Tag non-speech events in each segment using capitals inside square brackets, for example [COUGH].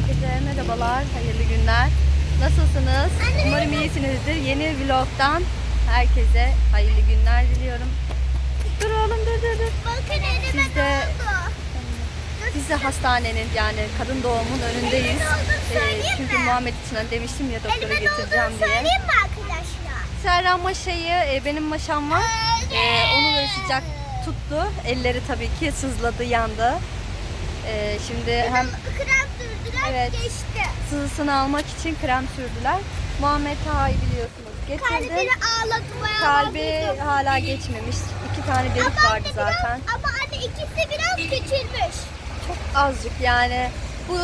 Herkese merhabalar, hayırlı günler. Nasılsınız? Umarım iyisinizdir. Yeni vlogdan herkese hayırlı günler diliyorum. Dur oğlum dur dur dur. Bakın elime Biz de-? Biz de hastanenin yani kadın doğumun önündeyiz. Ee, çünkü? Muhammed için hani demiştim ya doktora Elime getireceğim diye. söyleyeyim mi arkadaşlar? Serra maşayı, e, benim maşam var. Ee, onu böyle sıcak tuttu. Elleri tabii ki sızladı, yandı. Ee, şimdi hem Krem sürdüler Evet. geçti. sızısını almak için krem sürdüler. Muhammed Taha'yı biliyorsunuz getirdi. Kalbini ağladı bayağı. Kalbi hala geçmemiş. İki tane delik Ama vardı biraz- zaten. ama anne ikisi biraz küçülmüş. Çok azıcık yani. Bu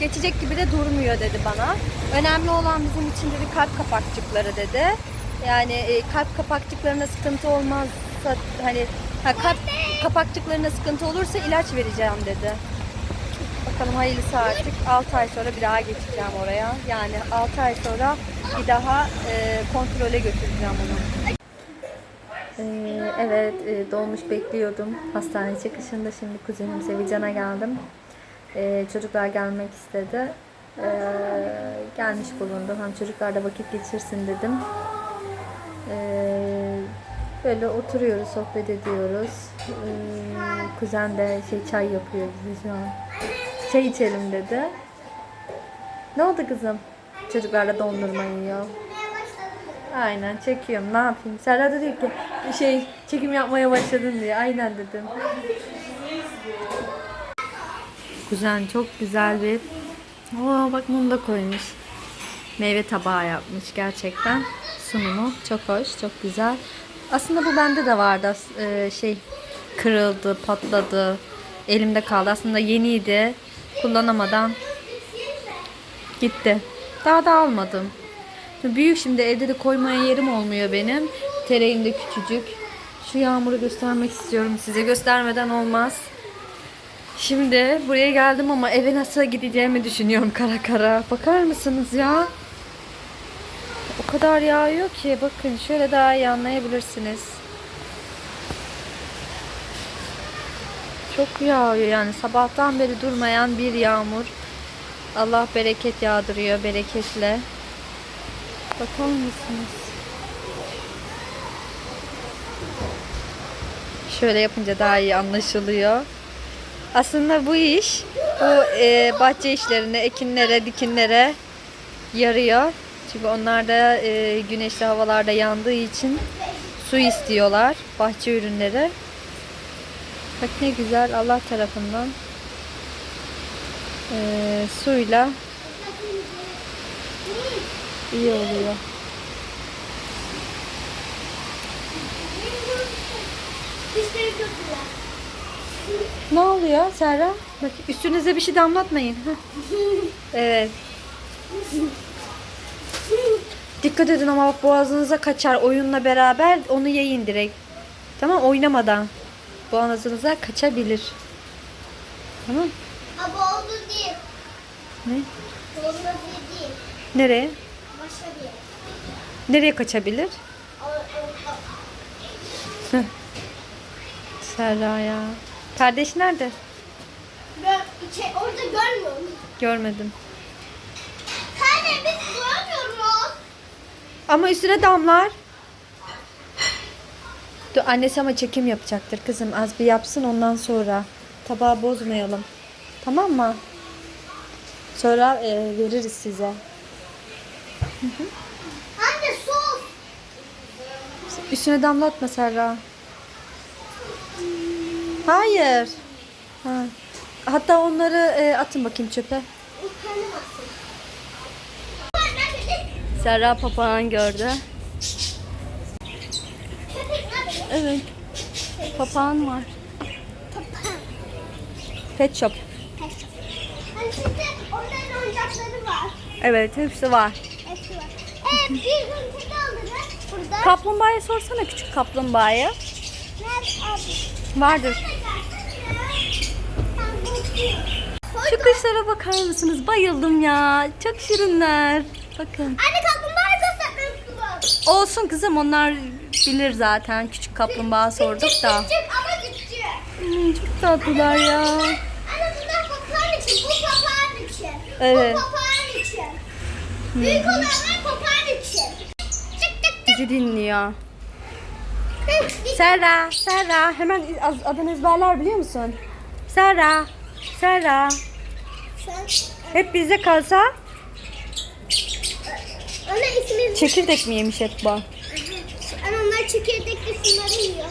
geçecek gibi de durmuyor dedi bana. Önemli olan bizim için dedi kalp kapakçıkları dedi. Yani e, kalp kapakçıklarına sıkıntı olmazsa hani ha, kalp kapakçıklarına sıkıntı olursa ilaç vereceğim dedi. Bakalım hayırlısı artık. 6 ay sonra bir daha geçeceğim oraya. Yani 6 ay sonra bir daha e, kontrole götüreceğim onu. Ee, evet, e, dolmuş bekliyordum. Hastane çıkışında şimdi kuzenim Sevican'a geldim. Ee, çocuklar gelmek istedi. Ee, gelmiş bulundum. Hem çocuklar da vakit geçirsin dedim. Böyle oturuyoruz, sohbet ediyoruz. Ee, kuzen de şey çay yapıyor bize şu an. Çay içelim dedi. Ne oldu kızım? Çocuklarla dondurma yiyor. Aynen çekiyorum. Ne yapayım? Serra da diyor ki şey çekim yapmaya başladın diye. Aynen dedim. Kuzen çok güzel bir Oo, bak mum da koymuş. Meyve tabağı yapmış gerçekten. Sunumu çok hoş, çok güzel. Aslında bu bende de vardı. As- e, şey kırıldı, patladı. Elimde kaldı. Aslında yeniydi. Kullanamadan gitti. Daha da almadım. Büyük şimdi evde de koymaya yerim olmuyor benim. Tereğim de küçücük. Şu yağmuru göstermek istiyorum size. Göstermeden olmaz. Şimdi buraya geldim ama eve nasıl gideceğimi düşünüyorum kara kara. Bakar mısınız ya? O kadar yağıyor ki bakın şöyle daha iyi anlayabilirsiniz. Çok yağıyor yani sabahtan beri durmayan bir yağmur. Allah bereket yağdırıyor bereketle. Bakar mısınız? Şöyle yapınca daha iyi anlaşılıyor. Aslında bu iş bu e, bahçe işlerine, ekinlere, dikinlere yarıyor. Çünkü onlar da e, güneşli havalarda yandığı için su istiyorlar bahçe ürünleri. Bak ne güzel Allah tarafından e, suyla iyi oluyor. Ne oluyor Serra? Bak üstünüze bir şey damlatmayın. Evet. Dikkat edin ama bak boğazınıza kaçar oyunla beraber onu yiyin direkt. Tamam oynamadan. Boğazınıza kaçabilir. Tamam. Ha boğuldu değil. Ne? Boğuldu değil. Nereye? Başka bir. Nereye kaçabilir? Serra ya. Kardeş nerede? Gör, içe, orada görmüyor musun? Görmedim. Görmüyoruz. Ama üstüne damlar. Dur annesi ama çekim yapacaktır kızım. Az bir yapsın ondan sonra. Tabağı bozmayalım. Tamam mı? Sonra e, veririz size. Anne sus. Üstüne damlatma Serra. Hayır. Ha. Hatta onları e, atın bakayım çöpe. Baksın. Serra papağan gördü. Evet. Papağan var. Pet shop. Hani şimdi onların oyuncakları var. Evet hepsi var. Hepsi var. Ee, bir gün burada alırız. Burada. Kaplumbağaya sorsana küçük kaplumbağaya. Vardır. Şu kuşlara bakar mısınız? Bayıldım ya. Çok şirinler. Bakın. Anne. Olsun kızım onlar bilir zaten. Küçük kaplumbağa sorduk da. Küçük ama küçük. Hmm, çok tatlılar ya. Anne bunlar papağan için, bu papağan için. Evet. Bu papağan için. Büyük olanlar papağan için. Bizi dinliyor. Serra, Serra. Hemen adını ezberler biliyor musun? Serra, Serra. Hep bizde kalsa İsmi... çekirdek mi yemiş hep bu? Ana onlar çekirdekli suları yiyor.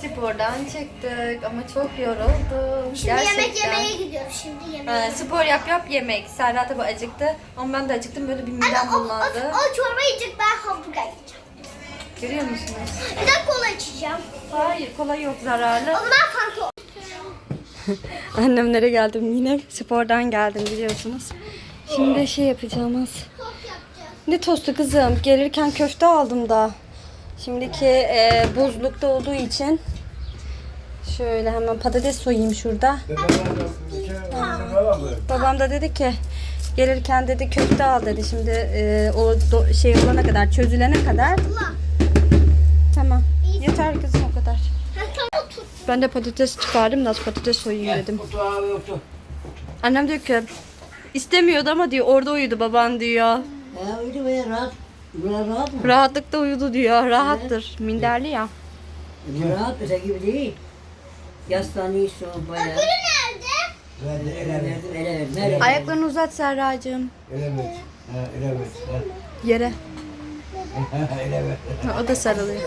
Spordan çıktık ama çok yoruldum. Şimdi yemek yemeye gidiyoruz. Şimdi yemeğe. Ee, spor yap yap yemek. Serra tabi acıktı. Ama ben de acıktım böyle bir midem Ana, o, o, bulandı. o çorba yiyecek ben hamburger yiyeceğim. Görüyor musunuz? Bir de kola içeceğim. Hayır kolay yok zararlı. O zaman fanta. [LAUGHS] Annemlere geldim yine spordan geldim biliyorsunuz. Şimdi şey yapacağımız. Ne tostu kızım? Gelirken köfte aldım da. Şimdiki e, buzlukta olduğu için şöyle hemen patates soyayım şurada. Babam da dedi ki gelirken dedi köfte al dedi. Şimdi e, o do- şey olana kadar çözülene kadar tamam. Yeter kızım o kadar. Ben de patates çıkardım da az patates soyayım dedim. Annem diyor ki istemiyordu ama diyor orada uyudu baban diyor. Ya uyudu be rahat. Burası rahat mı? Rahatlıkta uyudu diyor. Rahattır. Minderli ya. Rahat öte gibi değil. Yaslanıyorsun böyle. Öbürü nerede? Ben de Ele ele ver. verdim, ele verdim. Nereye? Ayaklarını uzat Serracığım. Ele ver. Ha, ele ver. Yere. Ha, ele ver. Ha, O da sarılıyor.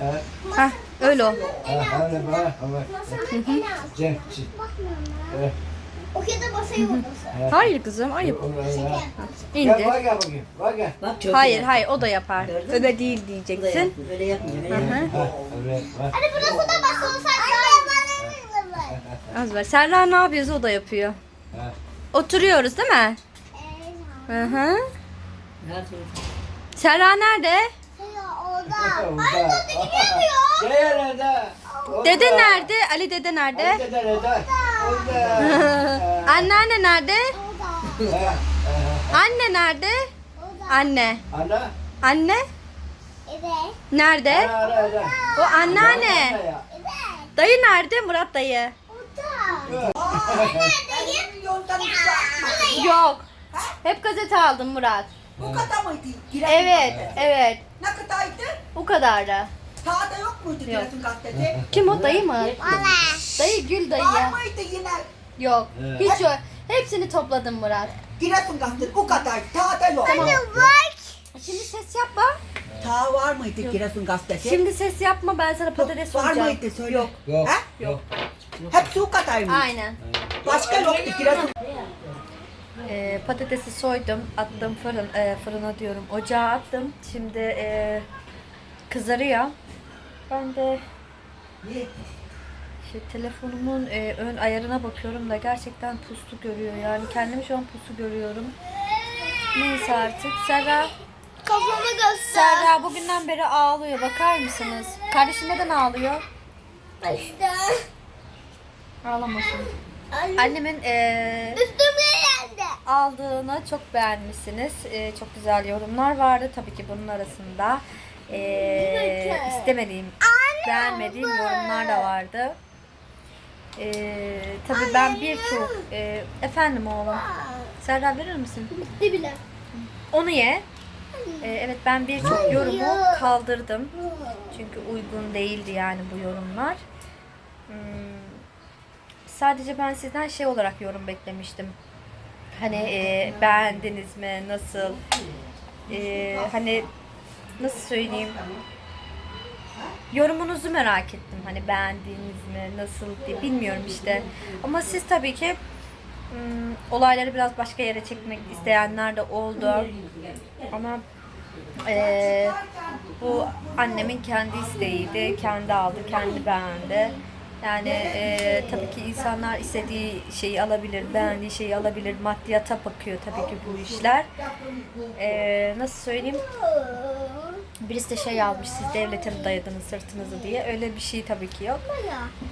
Ha, Ha öyle o. ha, öyle bak. Çek. Bakmıyorum. O da masayı odası. Hayır kızım ayıp. ha. Gel İndir. bak gel bakayım. Bak gel. Bak çok Hayır iyi. hayır o da yapar. Gördün mü? Öyle değil Bu da diyeceksin. Ha, öyle bak. Hani burası da masa olsaydı. Anne bana Az ver. Serra ne yapıyorsa o da yapıyor. Ha. Oturuyoruz değil mi? Hı hı. Ol. Serra nerede? Orada. Orada. Ay gidemiyor. Orada. Dede nerede? Ali dede nerede? Dede nerede? Anneanne nerede? Anne nerede? Anne. Anne? Evet. Nerede? O anneanne. Dayı nerede? Murat dayı. Yok. Hep gazete aldım Murat. Bu kadar mıydı? Evet, evet. Ne kadardı? Bu kadardı. Sağda yok muydu Giresun gazetesi? [LAUGHS] Kim o dayı mı? Bana. Dayı Gül dayı. Var mıydı yine? Yok. Evet. Hiç yok. Hepsini topladım Murat. Giresun gazetesi bu kadar. Sağda yok. Bak. Şimdi ses yapma. Sağ var mıydı Giresun gazetesi? Şimdi ses yapma ben sana patates Var soracağım. mıydı söyle. Yok. Yok. Ha? Yok. Hepsi o kadar mı? Aynen. Başka yoktu Giresun. Ee, patatesi soydum, attım fırın, e, fırına diyorum, ocağa attım. Şimdi e, kızarıyor. Ben de şey, telefonumun e, ön ayarına bakıyorum da gerçekten puslu görüyor. Yani kendimi şu an puslu görüyorum. Neyse artık. Serra, Kafamı göster. Serra bugünden beri ağlıyor. Bakar mısınız? Kardeşin neden ağlıyor? İşte. Ağlamasın. Anne. Annemin e, Üstüme geldi. aldığını çok beğenmişsiniz. Ee, çok güzel yorumlar vardı tabii ki bunun arasında. Ee, istemediğim, beğenmediğim yorumlar da vardı. Ee, tabii ben birçok e, efendim oğlum. Serra verir misin? Bitti bile. Onu ye. Ee, evet ben birçok yorumu kaldırdım. Çünkü uygun değildi yani bu yorumlar. Hmm, sadece ben sizden şey olarak yorum beklemiştim. Hani e, beğendiniz mi? Nasıl? E, hani nasıl söyleyeyim? Yorumunuzu merak ettim. Hani beğendiğiniz mi? Nasıl diye bilmiyorum işte. Ama siz tabii ki hmm, olayları biraz başka yere çekmek isteyenler de oldu. Ama eee, bu annemin kendi isteğiydi. Kendi aldı, kendi beğendi. Yani eee, tabii ki insanlar istediği şeyi alabilir, beğendiği şeyi alabilir. Maddiyata bakıyor tabii ki bu işler. Eee, nasıl söyleyeyim? Birisi de şey almış, siz devlete mi dayadınız sırtınızı diye. Öyle bir şey tabii ki yok.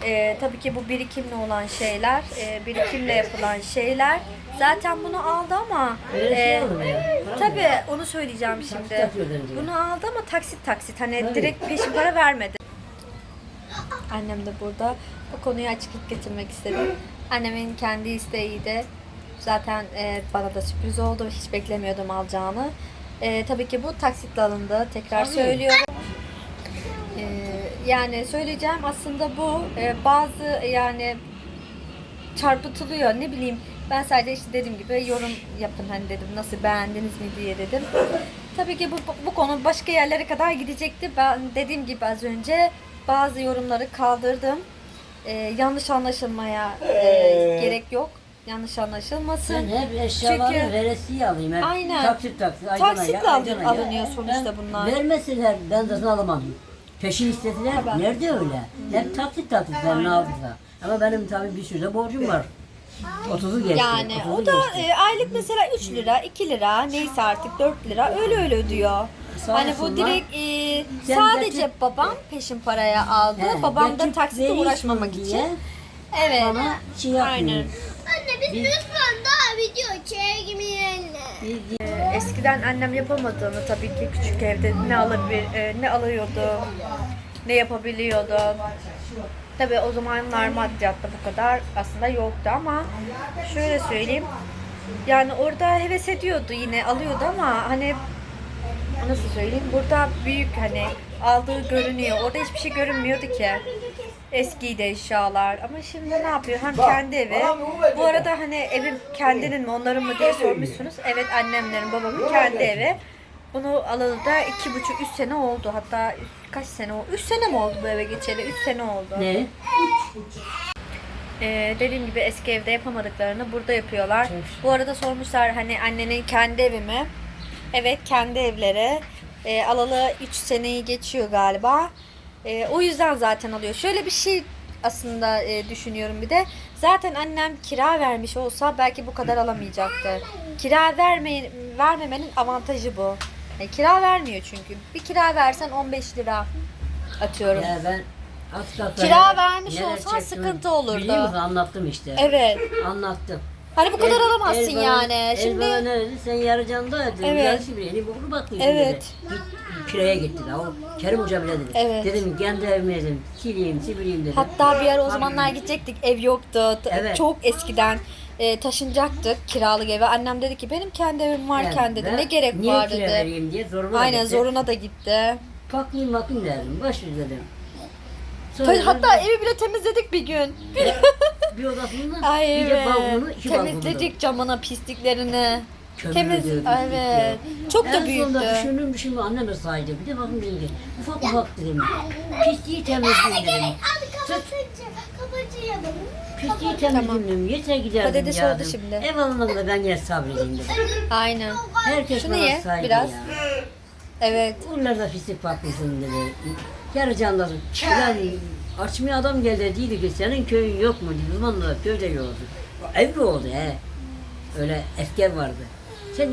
Ee, tabii ki bu birikimle olan şeyler, e, birikimle yapılan şeyler. Zaten bunu aldı ama şey e, tabii onu söyleyeceğim şimdi. Bunu aldı ama taksit taksit hani direkt peşin para vermedi. Annem de burada bu konuyu açıklık getirmek istedim. Annemin kendi isteğiydi. Zaten e, bana da sürpriz oldu. Hiç beklemiyordum alacağını. E, tabii ki bu taksitle alındı. Tekrar söylüyorum. E, yani söyleyeceğim aslında bu e, bazı yani çarpıtılıyor ne bileyim ben sadece işte dediğim gibi yorum yapın hani dedim nasıl beğendiniz mi diye dedim. Tabii ki bu, bu konu başka yerlere kadar gidecekti. Ben dediğim gibi az önce bazı yorumları kaldırdım. Ee, yanlış anlaşılmaya e, gerek yok. Yanlış anlaşılmasın. Ben hep eşyaları Çünkü- veresiye alayım. Hep Aynen. Taksit taksit. aydan Taksitle aya, al- aydan aya. alınıyor sonuçta Ben- bunlar. Vermeseler ben zaten alamadım. Peşin istediler. Tabii. Nerede öyle? Hep taksit taksit ben ne aldılar. Ama benim tabii bir sürü de borcum var. 30'u geçti. Yani 30'u o da geçti. e, aylık mesela 3 lira, 2 lira neyse artık 4 lira öyle öyle ödüyor. Sağ hani bu direkt e, sadece getir- babam peşin paraya aldı. He, babam da taksitle uğraşmamak diye için. Evet. Bana şey yapmıyor. Aynen. Anne biz lütfen daha video çekmeyelim. Eskiden annem yapamadığını tabii ki küçük evde ne alabilir, e, ne alıyordu, ne yapabiliyordu. Tabii o zamanlar maddiyatta bu kadar aslında yoktu ama şöyle söyleyeyim. Yani orada heves ediyordu yine alıyordu ama hani nasıl söyleyeyim burada büyük hani aldığı görünüyor. Orada hiçbir şey görünmüyordu ki. Eskiydi eşyalar ama şimdi ne yapıyor? Hem kendi evi. Bu arada hani evim kendinin mi onların mı diye sormuşsunuz. Evet annemlerin babamın kendi evi. Bunu alalı da iki buçuk üç sene oldu. Hatta üç- kaç sene oldu? Üç sene mi oldu bu eve geçeli? Üç sene oldu. Ne? Ee, dediğim gibi eski evde yapamadıklarını burada yapıyorlar. Bu arada sormuşlar hani annenin kendi evi mi? Evet kendi evleri. Ee, alalı 3 seneyi geçiyor galiba. Ee, o yüzden zaten alıyor. Şöyle bir şey aslında e, düşünüyorum bir de. Zaten annem kira vermiş olsa belki bu kadar alamayacaktı. Kira verme, vermemenin avantajı bu. Yani kira vermiyor çünkü. Bir kira versen 15 lira atıyorum. Ya ben kalsın. Kira vermiş neler olsan çektim sıkıntı olurdu. Biliyor musun? Anlattım işte. Evet. Anlattım. Hani bu kadar El- alamazsın el bana- yani. Şimdi ne dedi? Sen yarıcanda ödedin. Evet. Yarısı bir eli bokunu bakıyorsun Evet. Git kiraya gitti daha. O Kerim Hoca bile dedi. Evet. Dedim kendi evime dedim. Sileyim, sivileyim dedim. hatta bir ara o zamanlar gidecektik. Ev yoktu. T- Evet. Çok eskiden e, taşınacaktık kiralık eve. Annem dedi ki benim kendi evim varken dedi. ben Ne gerek niye var kira dedi. vereyim diye zoruma Aynen gitti. zoruna da gitti. Bakayım bakayım dedim. Ver dedim. Ta- Sonra Hatta evi bile temizledik bir gün. bir odasında [LAUGHS] Ay bir de evet. balkonu, iki balkonda. Temizledik camına pisliklerini. Kömür Temiz. Evet. diktik. Çok da En büyüktü. sonunda düşündüm düşündüm annem de sahilde. Bir de bakın dedim ki ufak ufak dedim. Pisliği temizleyin dedim. Hadi kapatınca kapatacağım. Pisliği temizleyin dedim. Yeter giderdim Patates ya oldu dedim. şimdi. Ev alınımda ben yine sabredeyim dedim. Aynen. Herkes Şunu bana ye, biraz. ya. Evet. Bunlar da pislik patlasın dedi. Yarı canlı. Yani açmaya adam geldi dedi ki senin köyün yok mu dedi. O zaman da köyde yoktu. Ev mi oldu he? Öyle eski vardı. Sen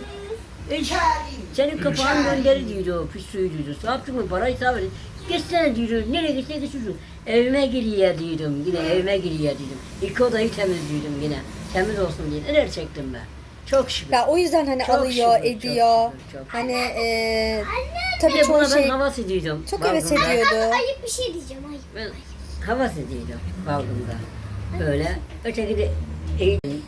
senin kapağın gönderi diyordu o pis suyu diyordu. Saptın mı parayı sağ verin. Geçsene diyordu. Nereye gitsen geçiyorsun. Evime giriyor diyordum. Yine evime giriyor diyordum. İki odayı temizliyordum yine. Temiz olsun diye. Neler çektim ben. Çok şükür. Ya o yüzden hani Çok alıyor, şükür, çok ediyor. şükür, çok Hani e, Bir tabii de çoğu buna şey ben havas ediyordum. çok heves balkonda. ediyordu. Ayıp bir şey diyeceğim ayıp. Ben havas ediyordum balkonda. Böyle. Öteki de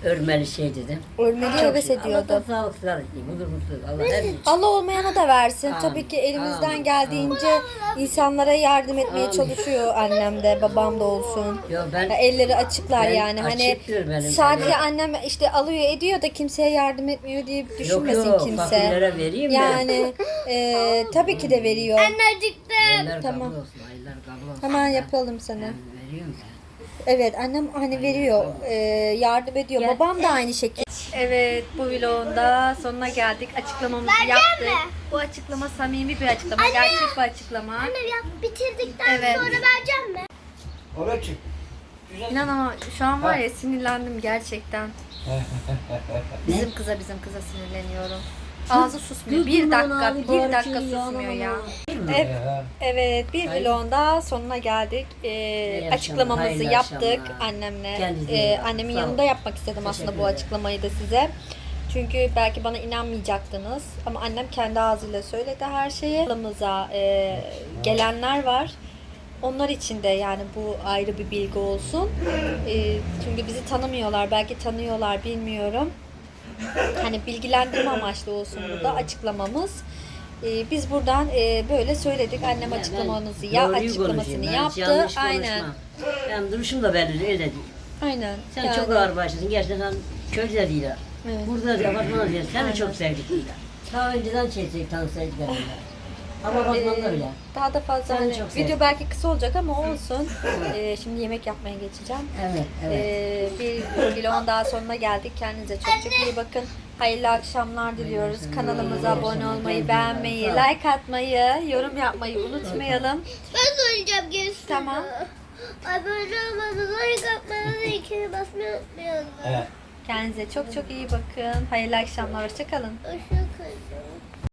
örmeli şey dedim. Ölmeli Çok heves ediyordu. Allah sağlık sağlık diyeyim. Huzur mutluluk. Allah her şey. Allah olmayana da versin. Amin. Tabii ki elimizden Amin. geldiğince insanlara yardım etmeye Amin. çalışıyor annem de babam da olsun. Yo ben Ya elleri açıklar Ben yani hani sadece elim. annem işte alıyor ediyor da kimseye yardım etmiyor diye düşünmesin yok, kimse. fakirlere vereyim. Yani e, tabii ki de veriyor. Anneciktim. Aylar Tamam. kabul olsun. Kabul olsun. Hemen yapalım sana. Ben veriyorum ya. Evet annem hani veriyor, e, yardım ediyor. Babam da aynı şekilde. Evet bu vlogun da sonuna geldik. Açıklamamızı yaptık. Bu açıklama samimi bir açıklama, gerçek bir açıklama. Anne ya bitirdikten Evet. sonra vereceğim mi? Oraya çık. Güzel. İnan ama şu an var ya sinirlendim gerçekten. [LAUGHS] Bizim kıza bizim kıza sinirleniyorum. Ağzı susmuyor. Bir dakika, bir dakika susmuyor ya. Evet, bir vlogun da sonuna geldik. Ee, açıklamamızı hayırlı yaptık akşamlar. annemle. Kendinize Ee, bakın. annemin Sağ olun. yanında yapmak istedim aslında Teşekkür bu ederim. açıklamayı da size. Çünkü belki bana inanmayacaktınız ama annem kendi ağzıyla söyledi her şeyi. Aramıza e, gelenler var. onlar için de yani bu ayrı bir bilgi olsun. Ee, çünkü bizi tanımıyorlar, belki tanıyorlar bilmiyorum. Hani bilgilendirme amaçlı olsun burada açıklamamız. Ee, biz buradan e, böyle söyledik. Annem Ben açıklamamızı ya doğruyu açıklamasını konuşayım, ben hiç yaptı. yanlış Aynen. konuşmam. Ben duruşum da belli öyle değil. Aynen. Sen Yani- çok ağır başladın. Gerçekten sen köyde de değiller. Evet. Burada da apartmanda değiller. Seni çok sevdik. Daha önceden çeksek tanısaydık herhalde. Ama Ee, bile. Daha da fazla Seni hani çok video sevdim. belki kısa olacak ama olsun. Ee, şimdi yemek yapmaya geçeceğim. Evet, evet. Ee, bir vlogun daha sonuna geldik. Kendinize çok çok iyi bakın. Hayırlı akşamlar diliyoruz. Kanalımıza abone olmayı, beğenmeyi, like atmayı, yorum yapmayı unutmayalım. Ben söyleyeceğim gerisini. Tamam. Abone olmanızı, like atmanızı, ikini basmayı unutmayalım. Evet. Kendinize çok çok iyi bakın. Hayırlı akşamlar. Hoşçakalın. Hoşçakalın.